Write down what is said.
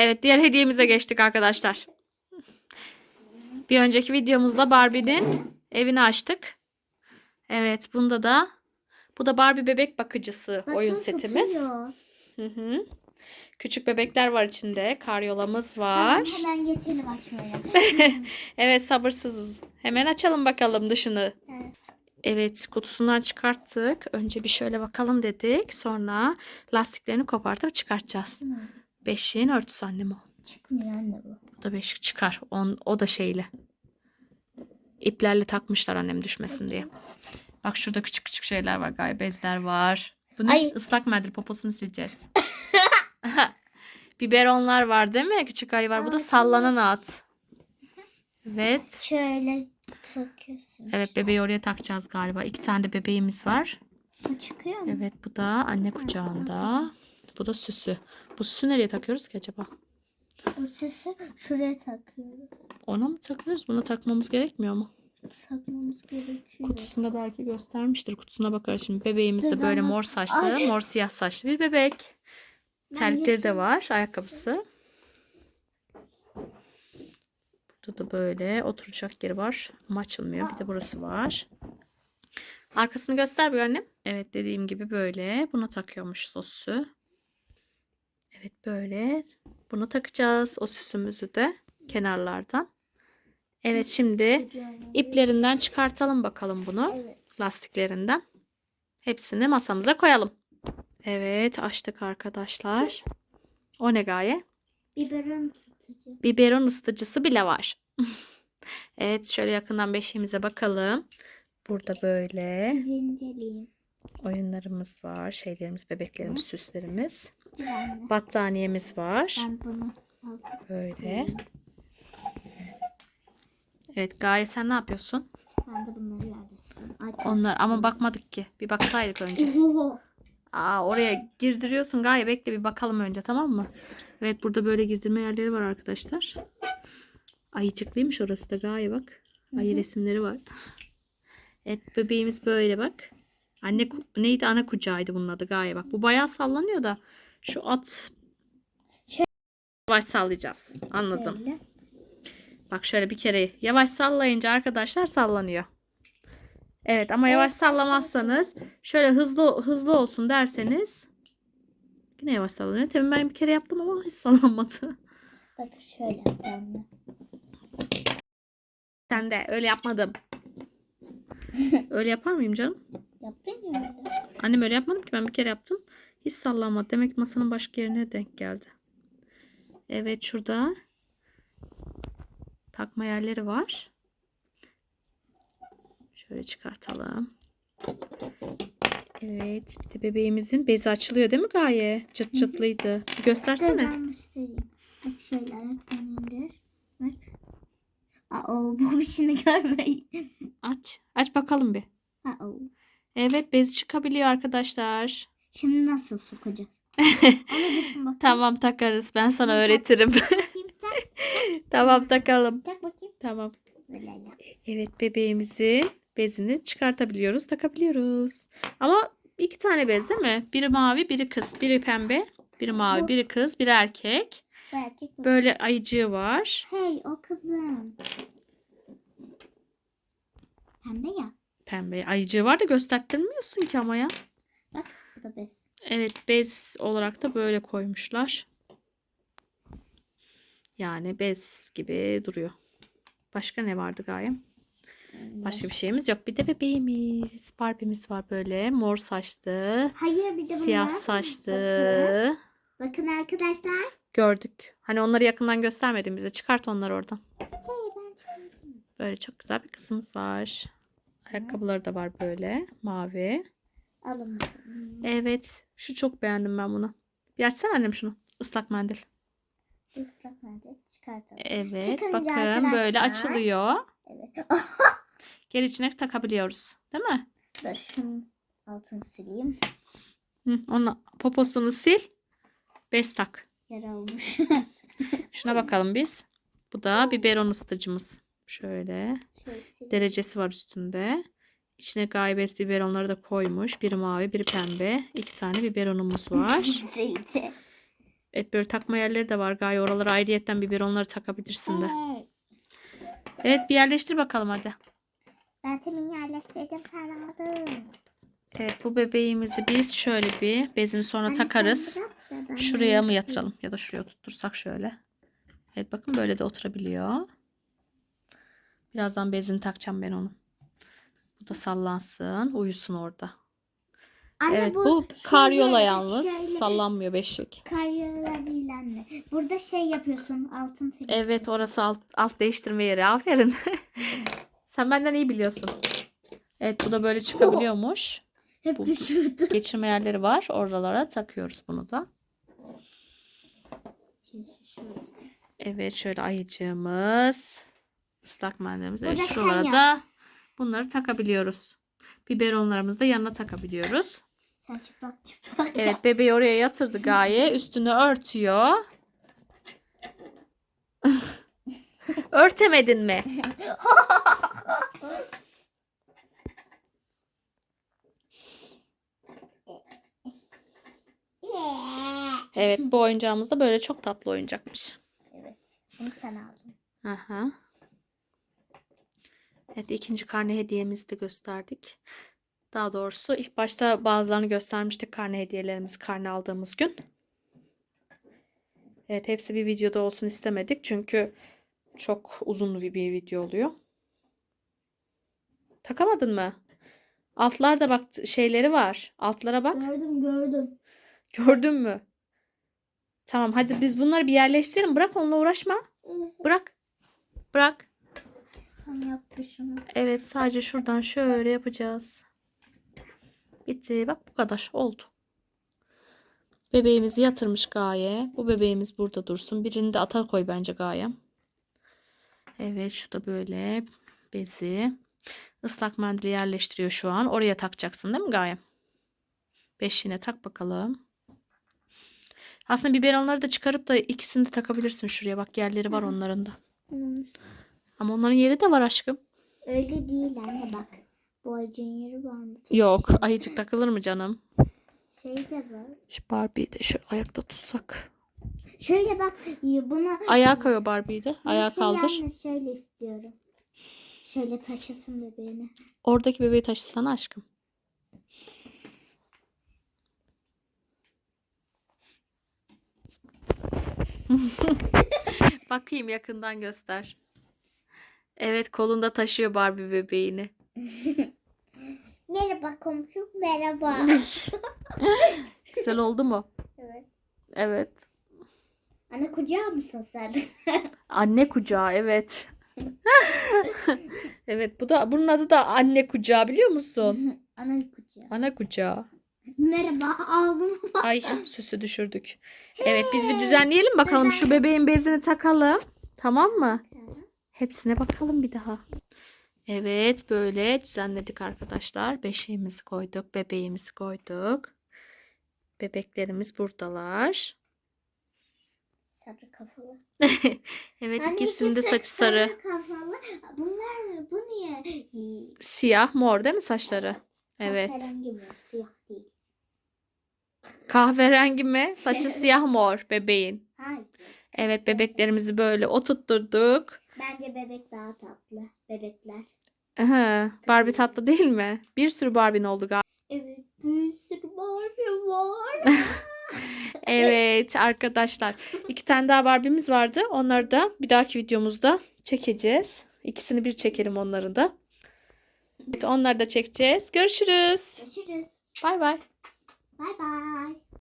Evet diğer hediyemize geçtik arkadaşlar. Bir önceki videomuzda Barbie'nin evini açtık. Evet bunda da bu da Barbie bebek bakıcısı oyun setimiz. Hı hı. Küçük bebekler var içinde. Karyolamız var. Tamam, hemen geçelim açmaya. Evet sabırsızız. Hemen açalım bakalım dışını. Evet. Evet kutusundan çıkarttık. Önce bir şöyle bakalım dedik. Sonra lastiklerini kopartıp çıkartacağız. Beşiğin örtüsü annem o. Çıkmıyor anne bu. O da beşik çıkar. On, o da şeyle. İplerle takmışlar annem düşmesin diye. Bak şurada küçük küçük şeyler var galiba. Bezler var. Bunu Ay. ıslak mendil poposunu sileceğiz. Biberonlar var değil mi? Küçük ayı var. Bu da Aa, sallanan at. Evet. Şöyle takıyorsun. Evet bebeği oraya takacağız galiba. İki tane de bebeğimiz var. Bu çıkıyor mu? Evet bu da anne kucağında. Bu da süsü. Bu süsü nereye takıyoruz ki acaba? Bu süsü şuraya takıyoruz. Ona mı takıyoruz? Buna takmamız gerekmiyor mu? Takmamız gerekiyor. Kutusunda belki göstermiştir. Kutusuna bakarız şimdi. Bebeğimiz de böyle mor saçlı, Ay. mor siyah saçlı bir bebek. Terlikleri de var. Ayakkabısı. Burada da böyle oturacak yeri var. Ama açılmıyor. Bir de burası var. Arkasını göster bir annem. Evet dediğim gibi böyle. Buna takıyormuş sosu. Evet böyle. Bunu takacağız. O süsümüzü de kenarlardan. Evet şimdi iplerinden çıkartalım bakalım bunu Evet. lastiklerinden. Hepsini masamıza koyalım. Evet açtık arkadaşlar. O ne gaye? Biberon tutucu. Biberon ısıtıcısı bile var. evet şöyle yakından beşiğimize bakalım. Burada böyle oyunlarımız var. Şeylerimiz, bebeklerimiz, süslerimiz. Battaniyemiz var. Ben bunu aldım. Böyle. Evet Gaye sen ne yapıyorsun? Ben de bunları yerleştirdim. Ay, Onlar ama bakmadık ki. Bir baksaydık önce. Aa, oraya girdiriyorsun Gaye. Bekle bir bakalım önce tamam mı? Evet burada böyle girdirme yerleri var arkadaşlar. Ayıcıklıymış orası da Gaye bak. Ayı resimleri var. Evet bebeğimiz böyle bak. Anne neydi ana kucağıydı bunun adı Gaye bak. Bu bayağı sallanıyor da şu at Şöyle. yavaş sallayacağız. Anladım. Şöyle. Bak şöyle bir kere yavaş sallayınca arkadaşlar sallanıyor. Evet ama yavaş sallamazsanız şöyle hızlı hızlı olsun derseniz yine yavaş sallanıyor. Tabii ben bir kere yaptım ama hiç sallanmadı. Bak şöyle anne. Sen de öyle yapmadım. Öyle yapar mıyım canım? Yaptın ya öyle. Annem öyle yapmadım ki ben bir kere yaptım. Hiç sallanmadı. Demek masanın başka yerine denk geldi. Evet şurada takma yerleri var. Şöyle çıkartalım. Evet bir de bebeğimizin bezi açılıyor değil mi Gaye? Çıt çıtlıydı. Bir göstersene. ben göstereyim. Bak şöyle ayaklarını indir. Bak. Aa, o bu işini görmeyin. Aç. Aç bakalım bir. Aa. Evet bez çıkabiliyor arkadaşlar. Şimdi nasıl sokacağız? Onu düşün bakayım. Tamam takarız. Ben sana Tak. öğretirim. Bakayım, tak, tamam takalım. tak bakayım. Tamam. Böyle yap. Evet bebeğimizin bezini çıkartabiliyoruz, takabiliyoruz. Ama iki tane bez değil mi? Biri mavi, biri kız. Biri pembe, biri mavi, Bu- biri kız, biri erkek. Bu erkek bu. Böyle ayıcığı var. Hey o kızım. Pembe ya. Pembe ayıcığı var da göstertirmiyorsun ki ama ya. Bak bu da bez. Evet bez olarak da böyle koymuşlar. Yani bez gibi duruyor. Başka ne vardı gayem? Başka bir şeyimiz yok. Bir de bebeğimiz. Barbie'miz var böyle. Mor saçlı. Hayır bir de Siyah bunlar. saçlı. Bakın. Bakın arkadaşlar. Gördük. Hani onları yakından göstermedin bize. Çıkart onları oradan. Hey ben çözdüm. Böyle çok güzel bir kızımız var. Ayakkabıları da var böyle. Mavi. Alın bakalım. Evet. Şu çok beğendim ben bunu. Bir açsana annem şunu. Islak mendil. Islak mendil çıkartalım. Evet. Çıkınca bakın böyle arkadaşlar- açılıyor. Evet. Geri içine takabiliyoruz. Değil mi? Dur şunun altını sileyim. Hı, onun poposunu sil. Bez tak. Yara olmuş. Şuna bakalım biz. Bu da biberon ısıtıcımız. Şöyle. Şöyle. Derecesi var üstünde. İçine gaybez biberonları da koymuş. Biri mavi, biri pembe. İki tane biberonumuz var. Evet böyle takma yerleri de var Gaye. Oralara ayrıyetten biberonları takabilirsin de. Evet bir yerleştir bakalım hadi. ben temin yerleştirdim sen aldın. Evet bu bebeğimizi biz şöyle bir bezini sonra Anne, takarız. Şuraya mı yatıralım ya da şuraya tuttursak şöyle. Evet bakın böyle de oturabiliyor. Birazdan bezini takacağım ben onu. Bu da sallansın, uyusun orada. Anne, evet bu, şöyle- karyola yalnız. şöyle- Sallanmıyor beşik. Karyola değil anne. Burada şey yapıyorsun altın tek. Evet orası alt, alt değiştirme yeri. Aferin. Sen benden iyi biliyorsun. Evet bu da böyle çıkabiliyormuş. Hep bu- düşürdü. Geçirme yerleri var. Oralara takıyoruz bunu da. Evet şöyle ayıcığımız. ıslak mendilimiz. Evet şuralara da bunları takabiliyoruz. Biberonlarımızı da yanına takabiliyoruz. Sen çıplak çıplak. Evet bebeği oraya yatırdı Gaye. Üstünü örtüyor. Örtemedin mi? Evet bu oyuncağımız da böyle çok tatlı oyuncakmış. evet. Bunu sen aldın. Aha. Evet ikinci karne hediyemizi de gösterdik. Daha doğrusu ilk başta bazılarını göstermiştik karne hediyelerimizi karne aldığımız gün. Evet hepsi bir videoda olsun istemedik çünkü çok uzun bir, video oluyor. Takamadın mı? Altlarda bak şeyleri var. Altlara bak. Gördüm gördüm. Gördün mü? Tamam hadi biz bunları bir yerleştirelim. Bırak onunla uğraşma. Bırak. Bırak. Sen yap şunu. Evet sadece şuradan şöyle yapacağız. Bitti. Bak bu kadar. Oldu. Bebeğimizi yatırmış Gaye. Bu bebeğimiz burada dursun. Birini de ata koy bence Gaye. Evet şu da böyle bezi. Islak mendili yerleştiriyor şu an. Oraya takacaksın değil mi Gaye? Beşiğine tak bakalım. Aslında biberonları da çıkarıp da ikisini de takabilirsin şuraya. Bak yerleri var onların da. Ama onların yeri de var aşkım. Öyle değil anne bak. Bu acın yeri var mı? Yok. Ayıcık takılır mı canım? Şey de var. Şu Barbie'yi de şöyle ayakta tutsak. Şöyle bak buna Ayağa koy o Barbie'yi de. Ayağa şey kaldır. anne şöyle istiyorum. Şöyle taşısın bebeğini. Oradaki bebeği taşısana aşkım. Bakayım yakından göster. Evet kolunda taşıyor Barbie bebeğini. Merhaba komşum merhaba. Güzel oldu mu? evet. Evet. Anne kucağı mısın sen? Anne kucağı evet. evet bu da bunun adı da anne kucağı biliyor musun? Ana kucağı. Ana kucağı. Merhaba ağzına bak. Ay süsü düşürdük. Evet biz bir düzenleyelim bakalım şu bebeğin bezini takalım. Tamam mı? Hepsine bakalım bir daha. Evet böyle düzenledik arkadaşlar. Beşiğimizi koyduk. Bebeğimizi koyduk. Bebeklerimiz buradalar. Sarı kafalı. Evet Anne, ikisinin de saçı sarı. kafalı. Bunlar bu niye? Siyah mor değil mi saçları? Evet. Kahverengi mi? Siyah değil. Kahverengi mi? Saçı siyah mor bebeğin. Hayır. Evet bebeklerimizi böyle oturtturduk. Bence bebek daha tatlı. Bebekler. Aha, Barbie tatlı değil mi? Bir sürü Barbie'nin oldu galiba. Evet. Bir sürü Barbie var. Evet arkadaşlar. iki tane daha Barbie'miz vardı. Onları da bir dahaki videomuzda çekeceğiz. İkisini bir çekelim onları da. Evet, onları da çekeceğiz. Görüşürüz. Görüşürüz. Bay bay. Bay bay.